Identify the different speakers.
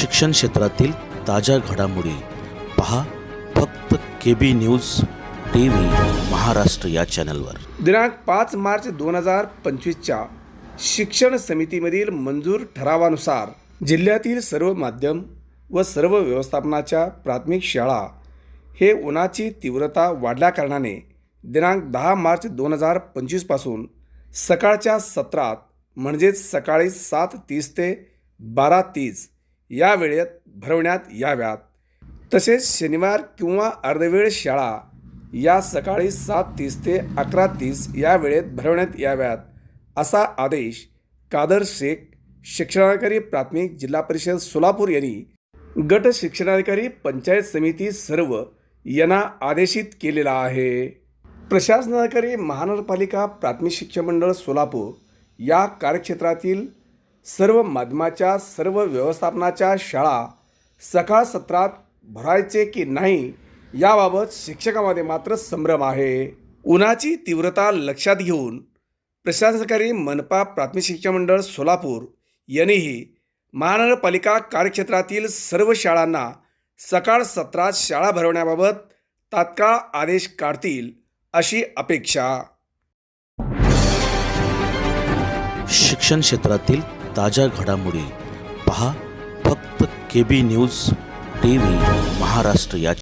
Speaker 1: शिक्षण क्षेत्रातील ताज्या घडामोडी पहा फक्त K B News T V Maharashtra या चॅनलवर.
Speaker 2: दिनांक पाच मार्च दोन हजार पंचवीसच्या शिक्षण समितीमधील मंजूर ठरावानुसार जिल्ह्यातील सर्व माध्यम व सर्व व्यवस्थापनाच्या प्राथमिक शाळा हे उन्हाची तीव्रता वाढल्याकारणाने दिनांक दहा मार्च दोन हजार पंचवीसपासून सकाळच्या सत्रात म्हणजेच सकाळी सात तीस ते बारा तीस या वेळेत भरवण्यात याव्यात. तसेच शनिवार किंवा अर्धवेळ शाळा या सकाळी सात तीस ते अकरा तीस या वेळेत भरवण्यात याव्यात असा आदेश कादर शेख शिक्षणाधिकारी प्राथमिक जिल्हा परिषद सोलापूर यांनी गट शिक्षणाधिकारी पंचायत समिती सर्व यांना आदेशित केलेला आहे. प्रशासनाधिकारी महानगरपालिका प्राथमिक शिक्षण मंडळ सोलापूर या कार्यक्षेत्रातील सर्व माध्यमाच्या सर्व व्यवस्थापनाच्या शाळा सकाळ सत्रात भरायचे की नाही याबाबत शिक्षकामध्ये मात्र संभ्रम आहे. उन्हाची तीव्रता लक्षात घेऊन प्रशासनकारी मनपा प्राथमिक शिक्षण मंडळ सोलापूर यांनीही महानगरपालिका कार्यक्षेत्रातील सर्व शाळांना सकाळ सत्रात शाळा भरवण्याबाबत तात्काळ आदेश काढतील अशी अपेक्षा.
Speaker 1: शिक्षण क्षेत्रातील ताज्या घडामोडी पहा फक्त K B News T V Maharashtra या